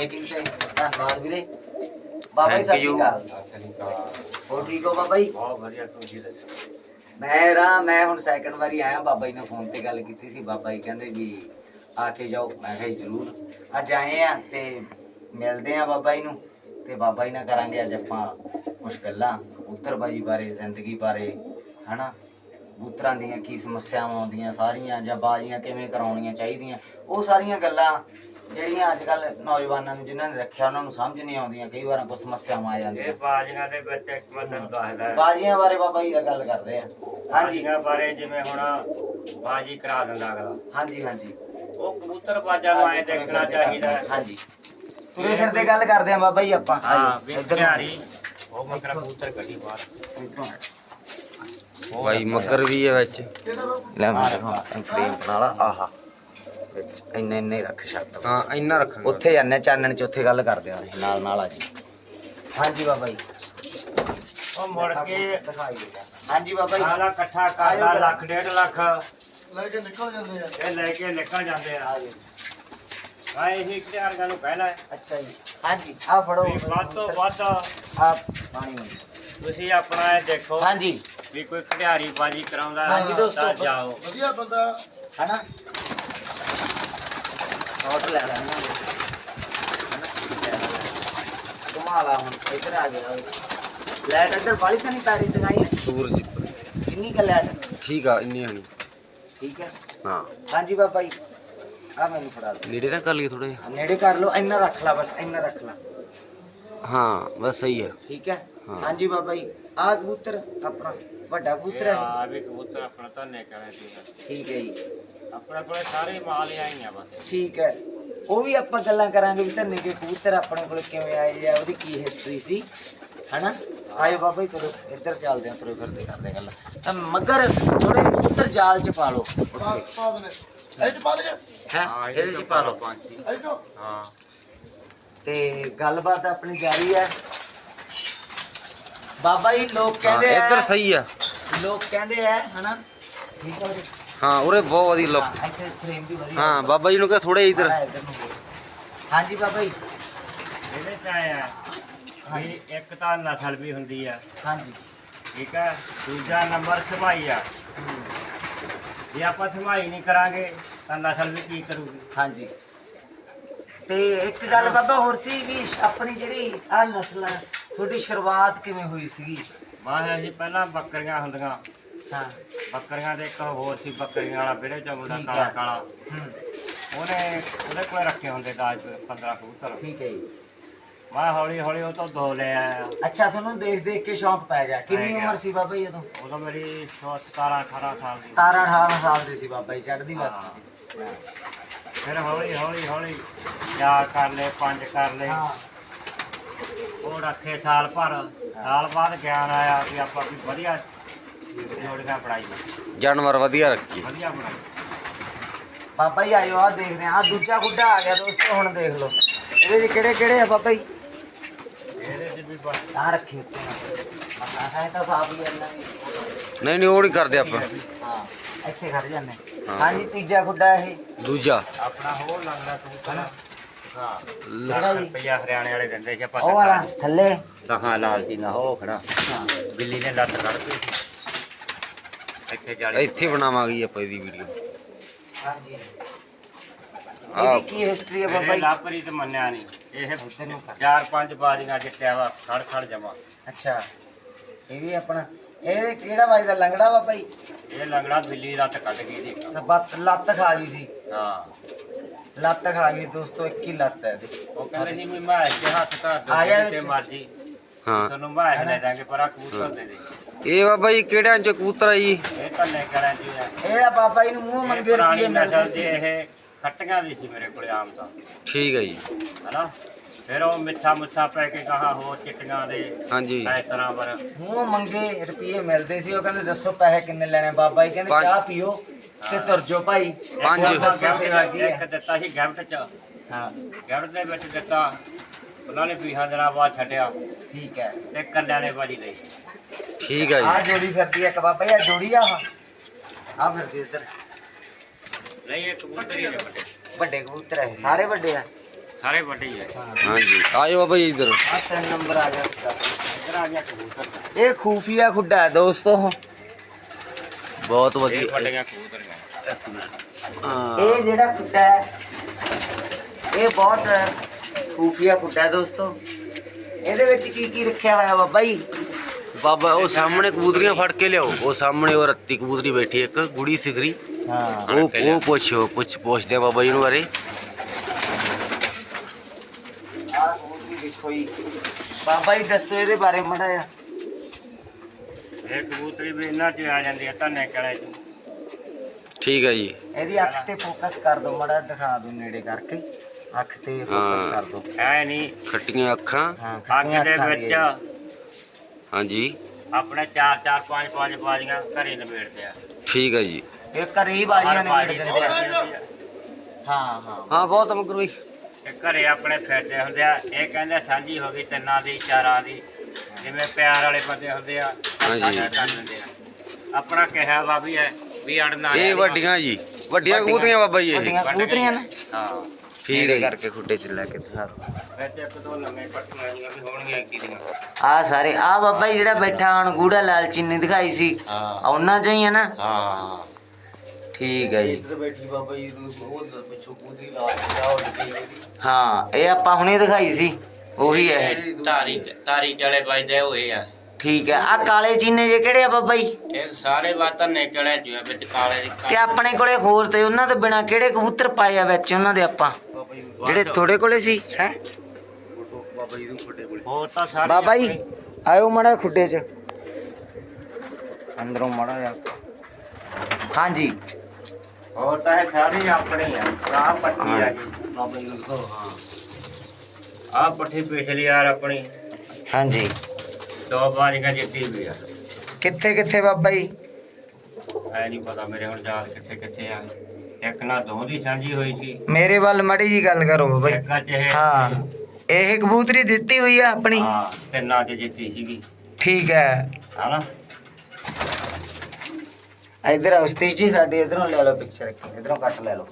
Meeting ਤੇ ਧੰਨਵਾਦ ਵੀਰੇ। ਬਾਬਾ ਜੀ ਸਤਿ Thank ਸ਼੍ਰੀ you. ਅਕਾਲ। ਹੋ ਠੀਕ ਹੋ ਬਾਬਾ ਜੀ? ਬਹੁਤ ਵਧੀਆ ਤੂੰ ਜੀ ਦੱਸ ਮੈਂ ਰਾ ਮੈਂ ਹੁਣ ਸੈਕੰਡ ਵਾਰੀ ਆਇਆ ਬਾਬਾ ਜੀ ਨਾਲ ਫੋਨ ਤੇ ਗੱਲ ਕੀਤੀ ਸੀ। ਬਾਬਾ ਜੀ ਕਹਿੰਦੇ ਵੀ ਆ ਕੇ ਜਾਓ। ਮੈਂ ਕਿਹਾ ਜੀ ਜ਼ਰੂਰ। ਅੱਜ ਆਏ ਆ ਤੇ ਮਿਲਦੇ ਆ ਬਾਬਾ ਜੀ ਨੂੰ। ਤੇ ਬਾਬਾ ਜੀ ਨਾਲ ਕਰਾਂਗੇ ਅੱਜ ਆਪਾਂ ਕੁਝ ਗੱਲਾਂ। ਕਬੂਤਰ ਬਾਜੀ ਬਾਰੇ ਜ਼ਿੰਦਗੀ ਬਾਰੇ ਹਨਾ? ਕਬੂਤਰਾਂ ਦੀਆਂ ਕੀ ਸਮੱਸਿਆਵਾਂ ਆਉਂਦੀਆਂ ਸਾਰੀਆਂ ਜਾਂ ਬਾਜ਼ੀਆਂ ਕਿਵੇਂ ਕਰਾਉਣੀਆਂ ਚਾਹੀਦੀਆਂ ਉਹ ਸਾਰੀਆਂ ਗੱਲਾਂ ਜਿਹੜੀਆਂ ਅੱਜ ਕੱਲ ਨੌਜਵਾਨਾਂ ਨੂੰ ਜਿਨ੍ਹਾਂ ਨੇ ਰੱਖਿਆ ਉਹਨਾਂ ਨੂੰ ਸਮਝ ਨਹੀਂ ਆਉਂਦੀਆਂ ਕਈ ਵਾਰਾਂ ਕੋਈ ਸਮੱਸਿਆਵਾਂ ਆ ਜਾਂਦੀਆਂ। ਇਹ ਬਾਜੀਆਂ ਦੇ ਵਿੱਚ ਇੱਕ ਮੈਂ ਤੁਹਾਨੂੰ ਦੱਸਦਾ ਬਾਜ਼ੀਆਂ ਬਾਰੇ ਬਾਬਾ ਜੀ ਦਾ ਗੱਲ ਕਰਦੇ ਆ। ਹਾਂਜੀ। ਬਾਜੀਆਂ ਬਾਰੇ ਜਿਵੇਂ ਹੁਣ ਬਾਜੀ ਕਰਾ ਦਿੰਦਾ ਅਗਲਾ। ਹਾਂਜੀ ਹਾਂਜੀ। ਉਹ ਕਬੂਤਰ ਬਾਜਾਂ ਨੂੰ ਐ ਦੇਖਣਾ ਚਾਹੀਦਾ ਹੈ। ਹਾਂਜੀ। ਤੁਰੇ ਫਿਰਦੇ ਗੱਲ ਕਰਦੇ ਆ ਬਾਬਾ ਜੀ ਆਪਾਂ। ਹਾਂ ਵੀ ਇੱਧਰ ਨੂੰ। ਝਾਰੀ ਉਹ ਮਗਰ ਕਬੂਤਰ ਕੱਢੀ ਬਾਹਰ। ਭਾਈ ਮੱਗਰ ਵੀ ਹੈ ਵਿੱਚ। ਲੈ ਮੈਂ ਫਰੇਮ ਬਣਾ ਆਹਾ। ਵਿੱਚ ਇੰਨੇ ਇੰਨੇ ਰੱਖ ਛੱਡ ਹਾਂ ਇੰਨਾ ਰੱਖਾਂਗੇ। ਉੱਥੇ ਜਾਂਦੇ ਹਾਂ, ਚਾਨਣ ਚ ਉੱਥੇ ਗੱਲ ਕਰਦੇ ਆ ਨਾਲ ਨਾਲ ਆ ਜੀ। ਹਾਂਜੀ ਬਾਬਾ ਜੀ। ਉਹ ਮੁੜ ਕੇ ਦਿਖਾਈ ਦੇ ਹਾਂਜੀ ਬਾਬਾ ਜੀ। ਸਾਲਾ ਇਕੱਠਾ ਕਰਦਾ ਲੱਖ ਡੇਢ ਲੱਖ। ਲੈ ਕੇ ਨਿਕਲ ਜਾਂਦੇ ਆ। ਇਹ ਲੈ ਕੇ ਨਿਕਲ ਜਾਂਦੇ ਆ। ਆ ਜੀ ਆ ਇਹ ਇਖਤਿਆਰ ਨੂੰ ਪਹਿਲਾਂ। ਹੈ ਅੱਛਾ ਜੀ। ਹਾਂਜੀ ਆ ਫੜੋ। ਵੀ ਵੱਧ ਤੋਂ ਵੱਧ ਆ ਪਾਣੀ। ਤੁਸੀਂ ਆਪਣਾ ਇਹ ਦੇਖੋ। ਹਾਂਜੀ। ਵੀ ਕੋਈ ਖਿਡਾਰੀ ਬਾਜੀ ਕਰਾਉਂਦਾ ਹਾਂਜੀ ਦੋਸਤੋ, ਤਾਂ ਜਾਓ। ਵਧੀਆ ਬੰਦਾ ਹਨਾ? ਨੋਟ ਲੈ ਲੈਣਾ ਘੁਮਾ ਲਾ ਹੁਣ ਇੱਧਰ ਆ ਗਿਆ ਲੈਟ ਇੱਧਰ ਬਾਲੀ ਤਾਂ ਨਹੀਂ ਤਾਰੀ ਦਿਖਾਈ। ਸੂਰਜ ਕਿੰਨੀ ਕੁ ਲੈਟ ਠੀਕ ਆ ਇੰਨੀ ਹਣੀ ਠੀਕ ਹੈ। ਹਾਂ। ਹਾਂਜੀ ਬਾਬਾ ਜੀ ਆ ਮੈਨੂੰ ਫੜਾ ਦੇ ਨੇੜੇ ਨਾ ਕਰ ਲਈ ਥੋੜੇ ਨੇੜੇ ਕਰ ਲਓ ਇੰਨਾ ਰੱਖ ਲਾ ਬਸ ਇੰਨਾ ਰੱਖ ਲਾ। ਹਾਂ ਬਸ ਸਹੀ ਹੈ। ਠੀਕ ਹੈ। ਹਾਂ। ਹਾਂਜੀ ਬਾਬਾ ਜੀ। ਆ ਕਬੂਤਰ ਆਪਣਾ ਵੱਡਾ ਕਬੂਤਰ ਹੈ। ਆ ਵੀ ਕਬੂਤਰ ਆਪਣਾ ਧੰਨੇ ਕਰੇ ਠੀਕ ਹੈ ਜੀ। ਆਪਣੇ ਕੋਲੇ ਸਾਰੇ ਮਾਲ ਹੀ ਆਈਆਂ ਬਸ। ਠੀਕ ਹੈ। ਉਹ ਵੀ ਆਪਾਂ ਗੱਲਾਂ ਕਰਾਂਗੇ ਵੀ ਧੰਨੇ ਕੇ ਕਬੂਤਰ ਆਪਣੇ ਕੋਲ ਕਿਵੇਂ ਆਏ ਆ ਉਹਦੀ ਕੀ ਹਿਸਟਰੀ ਸੀ। ਹਨਾ? ਆਇਓ ਬਾਬਾ ਜੀ ਕਰੋ ਇੱਧਰ ਚੱਲਦੇ ਆ ਤੁਰੇ ਫਿਰਦੇ ਕਰਦੇ ਗੱਲ। ਤਾਂ ਮਗਰ ਥੋੜੇ ਕਬੂਤਰ ਜਾਲ ਚ ਪਾ ਲਓ ਪਾ ਦੇ ਇਹ ਚ ਪਾ ਦੇ ਹੈ? ਇਹਦੇ ਚ ਪਾ ਲਓ। ਪੰਛੀ ਇਹ ਚ। ਹਾਂ। ਤੇ ਗੱਲਬਾਤ ਆਪਣੀ ਜਾਰੀ ਹੈ। ਬਾਬਾ ਜੀ ਲੋਕ ਕਹਿੰਦੇ ਆ ਇੱਧਰ ਸਹੀ ਆ। ਲੋਕ ਕਹਿੰਦੇ ਆ ਹਨਾ? ਠੀਕ ਹੈ ਜੀ। ਹਾਂ ਉਰੇ ਬਹੁਤ ਵਧੀਆ ਲੋਕ। ਹਾਂ, ਇੱਥੇ ਫਰੇਮ ਵੀ ਵਧੀਆ। ਹਾਂ ਬਾਬਾ ਜੀ ਨੂੰ ਕਹ ਥੋੜੇ ਇੱਧਰ। ਹਾਂ, ਇੱਧਰ ਨੂੰ। ਕਰੋ। ਹਾਂਜੀ ਬਾਬਾ ਜੀ। ਇਹਦੇ ਚ ਆਇਆ ਵੀ ਇੱਕ ਤਾਂ ਨਸਲ ਵੀ ਹੁੰਦੀ ਆ। ਹਾਂਜੀ। ਠੀਕ ਹੈ ਦੂਜਾ ਨੰਬਰ ਸਮਾਈ ਆ। ਜੇ ਆਪਾਂ ਸਮਾਈ ਨਹੀਂ ਕਰਾਂਗੇ ਤਾਂ ਨਸਲ ਵੀ ਕੀ ਕਰੂਗੀ? ਹਾਂਜੀ। ਤੇ ਇੱਕ ਗੱਲ ਬਾਬਾ ਹੋਰ ਸੀ ਵੀ ਆਪਣੀ ਜਿਹੜੀ ਆ ਨਸਲ ਤੁਹਾਡੀ ਸ਼ੁਰੂਆਤ ਕਿਵੇਂ ਹੋਈ ਸੀਗੀ? ਬਾਹਰ ਅਸੀਂ ਪਹਿਲਾਂ ਬੱਕਰੀਆਂ ਹੁੰਦੀਆਂ। ਹਾਂ। ਬੱਕਰੀਆਂ ਦੇ ਇੱਕ ਹੋਰ ਸੀ ਬੱਕਰੀਆਂ ਵਾਲਾ ਵਿਹੜੇ ਚ ਮੁੰਡਾ ਠੀਕ ਕਾਲਾ। ਕਾਲਾ। ਹੂੰ। ਉਹਨੇ ਉਹਦੇ ਕੋਲ ਰੱਖੇ ਹੁੰਦੇ 10 15 ਕਬੂਤਰ। ਠੀਕ ਹੈ ਜੀ। ਮੈਂ ਹੌਲੀ ਹੌਲੀ ਉਹ ਤੋਂ ਦੋ ਲੈ ਆਇਆ। ਅੱਛਾ ਤੁਹਾਨੂੰ ਦੇਖ ਦੇਖ ਕੇ ਸ਼ੌਂਕ ਪੈ ਗਿਆ। ਕਿੰਨੀ ਪੈ ਗਿਆ। ਉਮਰ ਸੀ ਬਾਬਾ ਜੀ ਉਦੋਂ? ਉਦੋਂ ਮੇਰੀ 17 18 ਸਾਲ ਦੀ। 17 18 ਸਾਲ ਦੇ ਸੀ ਬਾਬਾ ਜੀ ਚੜ੍ਹਦੀ ਵਸਤ ਸੀ। ਫਿਰ ਹੌਲੀ ਹੌਲੀ ਹੌਲੀ ਚਾਰ ਕਰ ਲਏ ਪੰਜ ਕਰ ਲਏ। ਹਾਂ। ਉਹ ਰੱਖੇ ਸਾਲ ਭਰ। ਸਾਲ ਬਾਅਦ ਗਿਆਨ ਆਇਆ ਵੀ ਆਪਾਂ ਵੀ ਵਧੀਆ ਜੋੜੀਆਂ ਬਣਾਈਏ ਜਾਨਵਰ ਵਧੀਆ ਰੱਖੀ। ਵਧੀਆ ਬਣਾਈ। ਬਾਬਾ ਜੀ ਆਇਓ ਆ ਦੇਖਦੇ ਆ ਆਹ ਦੂਜਾ ਗੁੱਡਾ ਆ ਗਿਆ ਦੋਸਤੋ ਹੁਣ ਦੇਖ ਲਓ। ਇਹਦੇ ਚ ਕਿਹੜੇ ਕਿਹੜੇ ਆ ਬਾਬਾ ਜੀ? ਇਹਦੇ ਚ ਵੀ ਬਸ। ਆ ਰੱਖੀ ਉੱਤੇ ਮਸਾ ਹੈ ਤਾਂ ਸਾਫ਼ ਹੀ ਇੰਨਾ ਵੀ ਨਹੀਂ ਨਹੀਂ ਉਹ ਨਹੀਂ ਕਰਦੇ ਆਪਾਂ। ਹਾਂ ਇੱਥੇ ਖੜ ਜਾਂਦੇ। ਹਾਂ। ਹਾਂਜੀ ਤੀਜਾ ਗੁੱਡਾ ਇਹ। ਦੂਜਾ। ਆਪਣਾ ਹੋਰ ਲੱਗਦਾ ਕਬੂਤਰ ਹਾਂ। ਲ- ਕਿਹੜਾ ਜੀ ਰੁਪਈਆ ਹਰਿਆਣੇ ਵਾਲੇ ਦਿੰਦੇ ਸੀ ਆਪਾਂ ਉਹ ਵਾਲਾ ਥੱਲੇ। ਹਾਂ ਲਾਲ ਜੀ ਨਾ ਉਹ ਖੜਾ। ਹਾਂ। ਬਿੱਲੀ ਨੇ ਲੱਤ ਕੱਢਤੀ ਇੱਥੇ ਜਾਲੀ ਇੱਥੇ ਬਣਾਵਾਂਗੇ ਆਪਾਂ ਇਹਦੀ ਵੀਡੀਓ ਹਾਂਜੀ। ਆਹ। ਇਹਦੀ ਕੀ ਹਿਸਟਰੀ ਹੈ ਬਾਬਾ ਮੇਰੇ ਜੀ? ਲਾਪਰੀ ਤੇ ਮੰਨਿਆ ਨਹੀਂ। ਇਹ ਇੱਧਰ ਨੂੰ ਕਰ। ਚਾਰ ਪੰਜ ਬਾਰੀਆਂ ਜਿੱਤਿਆ ਵਾ ਖੜ ਖੜ ਜਮਾ ਅੱਛਾ। ਇਹ ਵੀ ਆਪਣਾ ਇਹ ਕਿਹੜਾ ਬਾਈ ਦਾ ਲੰਗੜਾ ਬਾਬਾ ਜੀ? ਇਹ ਲੰਗੜਾ ਬਿੱਲੀ ਲੱਤ ਕੱਢ ਗਈ ਬੱਤ ਲੱਤ ਖਾ ਗਈ ਸੀ। ਹਾਂ। ਲੱਤ ਖਾ ਗਈ ਦੋਸਤੋ ਇੱਕ ਹੀ ਲੱਤ ਹੈ ਇਹਦੀ। ਉਹ ਕਹਿੰਦੇ ਸੀ ਵੀ ਮੈਂ ਇੱਥੇ ਹੱਥ ਧਰ ਆ ਗਿਆ ਦੋ ਤੇ ਵਿੱਚ। ਮਰਜ਼ੀ। ਹਾਂ। ਤੁਹਾਨੂੰ ਮੈਂ ਲੈ ਦਾਂਗੇ ਪਰ ਆ ਕਬੂਤਰ ਦੇ ਦੇ। ਇਹ ਬਾਬਾ ਜੀ ਕਿਹੜਿਆਂ ਚ ਕਬੂਤਰ ਆ ਜੀ? ਇਹ ਧੰਨੇ ਕਰਾਂ ਜੀ ਹੈ ਇਹ ਆ ਬਾਬਾ ਜੀ ਨੂੰ ਮੂੰਹ ਮੰਗੇ ਪੁਰਾਣੀ ਰੁਪਏ ਮਿਲਦੇ ਨਸਲ ਸੀ। ਇਹ ਖੱਟੀਆਂ ਵੀ ਸੀ ਮੇਰੇ ਕੋਲੇ ਆਮ ਤਾਂ। ਠੀਕ ਹੈ ਜੀ। ਹਨਾ? ਫਿਰ ਉਹ ਮਿੱਠਾ ਮੁੱਠਾ ਪੈ ਕੇ ਕਹਾ ਹੋਰ ਚਿੱਟੀਆਂ ਦੇ ਹਾਂਜੀ। ਇਸ ਤਰ੍ਹਾਂ ਪਰ ਮੂੰਹ ਮੰਗੇ ਰੁਪਏ ਮਿਲਦੇ ਸੀ ਉਹ ਕਹਿੰਦੇ ਦੱਸੋ ਪੈਸੇ ਕਿੰਨੇ ਲੈਣੇ ਬਾਬਾ ਜੀ ਕਹਿੰਦੇ ਪੰਜ। ਚਾਹ ਪੀਓ। ਤੇ ਤੁਰ ਭਾਈ। ਕੀ ਇੱਕ ਹੈ। ਦਿੱਤਾ ਸੀ ਗਿਫਟ ਚ। ਹਾਂ। ਗਿਫਟ ਦੇ ਵਿੱਚ ਦਿੱਤਾ। ਉਹਨਾਂ ਨੇ ਵੀਹਾਂ ਦਿਨਾਂ ਬਾਅਦ ਛੱਡਿਆ। ਠੀਕ ਹੈ। ਤੇ ਕੱਲਿਆਂ ਨੇ ਬਾਜੀ ਲਈ। ਠੀਕ ਹੈ ਆ ਜੀ। ਜੋੜੀ ਫਿਰਦੀ ਹੈ ਇੱਕ ਬਾਬਾ ਆ ਜੋੜੀ ਆ ਆ ਫਿਰਦੀ ਇੱਧਰ। ਨਹੀਂ ਇਹ ਕਬੂਤਰ ਹੀ ਨੇ ਵੱਡੇ। ਵੱਡੇ ਕਬੂਤਰ ਹੈ ਸਾਰੇ ਵੱਡੇ ਆ। ਸਾਰੇ ਵੱਡੇ ਹੀ ਆ। ਹਾਂਜੀ ਆਇਓ ਬਾਬਾ ਜੀ ਇੱਧਰ। ਆ ਤਿੰਨ ਨੰਬਰ ਆ ਗਿਆ। ਇੱਧਰ ਆ ਗਿਆ ਕਬੂਤਰ। ਦਾ। ਇਹ ਖੂਫੀਆ ਖੁੱਡਾ ਹੈ ਦੋਸਤੋ। ਬਹੁਤ ਇਹ ਵਧੀਆ ਵੱਡੀਆਂ ਕਬੂਤਰ ਆ ਹਾਂ। ਇਹ ਜਿਹੜਾ ਖੁੱਡਾ ਹੈ ਇਹ ਬਹੁਤ ਖੂਫੀਆ ਖੁੱਡਾ ਹੈ ਦੋਸਤੋ ਇਹਦੇ ਵਿੱਚ ਕੀ ਕੀ ਰੱਖਿਆ ਹੋਇਆ ਬਾਬਾ ਜੀ? ਬਾਬਾ ਉਹ ਸਾਹਮਣੇ ਕਬੂਤਰੀਆਂ ਫੜ ਕੇ ਲਿਆਓ। ਉਹ ਸਾਹਮਣੇ ਉਹ ਰੱਤੀ ਕਬੂਤਰੀ ਬੈਠੀ ਇੱਕ ਗੁੜੀ ਸਿਗਰੀ ਹਾਂ। ਉਹ ਉਹ ਪੁੱਛੋ ਪੁੱਛ ਪੁੱਛਦੇ ਆ ਬਾਬਾ ਜੀ ਨੂੰ ਬਾਰੇ। ਆ ਕਬੂਤਰੀ ਦੇਖੋ ਜੀ। ਬਾਬਾ ਜੀ ਦੱਸੋ ਇਹਦੇ ਬਾਰੇ ਮੜਾ ਆ ਇਹ ਕਬੂਤਰੀ ਵੀ ਇਹਨਾਂ 'ਚ ਆ ਜਾਂਦੀ ਆ ਧੰਨੇ ਕਲੇ 'ਚ। ਠੀਕ ਹੈ ਜੀ। ਇਹਦੀ ਅੱਖ ਤੇ ਫੋਕਸ ਕਰ ਦਿਓ ਮੜਾ ਦਿਖਾ ਦਿਓ ਨੇੜੇ ਕਰਕੇ। ਅੱਖ ਤੇ ਫੋਕਸ। ਕਰ ਦਿਓ ਐ ਨਹੀਂ। ਖੱਟੀਆਂ ਅੱਖਾਂ। ਹਾਂ ਖੱਟੀਆਂ ਅੱਖਾਂ ਦੀ ਵਿੱਚ ਹੈ ਹਾਂਜੀ। ਆਪਣੇ ਚਾਰ ਚਾਰ ਪੰਜ ਪੰਜ ਬਾਜੀਆਂ ਘਰੇ ਨਿਬੇੜਦੇ ਆ। ਠੀਕ ਹੈ ਜੀ। ਇਹ ਘਰੇ ਹੀ ਬਾਜੀਆਂ ਮਿਲ ਦਿੰਦੇ ਆ। ਹਾਂ ਹਾਂ। ਹਾਂ ਬਹੁਤ ਮਗਰ ਬਈ ਘਰੇ ਆਪਣੇ ਫਿਰਦੇ ਹੁੰਦੇ ਆ। ਇਹ ਕਹਿੰਦੇ ਸਾਂਝੀ ਹੋ ਗਈ ਤਿੰਨਾਂ ਦੀ ਚਾਰਾਂ ਦੀ। ਜਿਵੇਂ ਪਿਆਰ ਵਾਲੇ ਬੰਦੇ ਹੁੰਦੇ ਆ। ਸਾਡਾ ਕਰ ਦਿੰਦੇ ਆ। ਆਪਣਾ ਕਿਹਾ ਵਾ ਵੀ ਹੈ ਵੀ ਅੜਨਾ ਇਹ ਵੱਡੀਆਂ ਜੀ ਵੱਡੀਆਂ ਕਬੂਤਰੀਆਂ ਬਾਬਾ ਜੀ ਇਹ। ਵੱਡੀਆਂ ਕਬੂਤਰੀਆਂ ਨੇ? ਹਾਂ। ਠੀਕ ਹੈ ਜੀ। ਕਰਕੇ ਖੁੱਡੇ ਚ ਲੈ ਕੇ ਦਿਓ ਵੈਸੇ ਇੱਕ ਦੋ ਲੰਮੇ ਪੱਟੀਆਂ ਜੀਆਂ ਵੀ ਹੋਣਗੀਆਂ ਕੀ ਦੀਆਂ। ਆ ਸਾਰੇ ਆ ਬਾਬਾ ਜੀ ਜਿਹੜਾ ਬੈਠਾ ਹੁਣ ਗੂੜਾ ਲਾਲ ਚੀਨੀ ਦਿਖਾਈ ਸੀ। ਹਾਂ। ਉਹਨਾਂ ਚੋਂ ਹੀ ਹੈ ਨਾ? ਹਾਂ। ਠੀਕ ਹੈ ਜੀ। ਇੱਧਰ ਬੈਠੀ ਬਾਬਾ ਜੀ ਉਹ ਪਿੱਛੋਂ ਕਬੂਤਰੀ ਲਾ ਕੇ ਹਾਂ ਇਹ ਆਪਾਂ ਹੁਣੇ ਦਿਖਾਈ ਸੀ। ਉਹੀ ਹੈ। ਇਹ। ਧਾਰੀ ਧਾਰੀ ਚਲੇ ਵੱਜਦੇ ਹੋਏ ਆ। ਠੀਕ ਹੈ। ਆ ਕਾਲੇ ਚੀਨੇ ਜੇ ਕਿਹੜੇ ਆ ਬਾਬਾ ਜੀ? ਇਹ ਸਾਰੇ ਬਾਤਾਂ ਨੇ ਚਲੇ ਜੂਏ ਵਿੱਚ ਕਾਲੇ ਦੀ ਤੇ ਆਪਣੇ ਕੋਲੇ ਹੋਰ ਤੇ ਉਹਨਾਂ ਤੋਂ ਬਿਨਾ ਕਿਹੜੇ ਕਬੂਤਰ ਪਾਏ ਆ ਵਿੱਚ ਉਹਨਾਂ ਦੇ ਆਪਾਂ? ਜਿਹੜੇ ਤੁਹਾਡੇ ਕੋਲੇ ਸੀ ਹੈ? ਬਾਬਾ ਜੀ ਨੂੰ ਫੁੱਟੇ ਕੋਲੇ। ਹੋਰ ਤਾਂ ਸਾਰੇ ਬਾਬਾ ਜੀ ਆਇਓ ਮੜਾ ਖੁੱਡੇ 'ਚ। ਅੰਦਰੋਂ ਮੜਾ ਜਾ ਹਾਂਜੀ। ਹੋਰ ਤਾਂ ਇਹ ਸਾਰੇ ਆਪਣੇ ਆ। ਆਹ ਪੱਟੀ ਆ ਗਈ ਬਾਬਾ ਜੀ ਨੂੰ ਦਿਖਾਓ, ਹਾਂ। ਆਹ ਪੱਠੀ ਪਿਛਲੀ ਯਾਰ ਆਪਣੀ। ਹਾਂਜੀ। ਜਿੱਤੀ ਆ ਕਿੱਥੇ ਕਿੱਥੇ ਬਾਬਾ ਜੀ? ਐ ਨਹੀਂ ਪਤਾ ਮੇਰੇ ਹੁਣ ਯਾਦ ਕਿੱਥੇ ਕਿੱਥੇ ਆ ਇੱਕ ਨਾ ਦੋ ਦੀ ਸਾਂਝੀ ਹੋਈ ਸੀ। ਮੇਰੇ ਵੱਲ ਮੜੀ ਜੀ ਗੱਲ ਕਰੋ ਬਾਬਾ ਜੀ। ਇੱਕ ਚ ਇਹ ਹਾਂ। ਇਹ ਕਬੂਤਰੀ ਦਿੱਤੀ ਹੋਈ ਆ ਆਪਣੀ? ਹਾਂ ਤਿੰਨਾਂ ਚ ਜਿੱਤੀ ਸੀਗੀ। ਠੀਕ ਹੈ। ਹਨਾ? ਇਧਰ ਉਸਤੀ ਜੀ ਸਾਡੇ ਇਧਰੋਂ ਲੈ ਲਓ ਪਿਕਚਰ ਇਧਰੋਂ ਕੱਟ ਲੈ ਲਓ।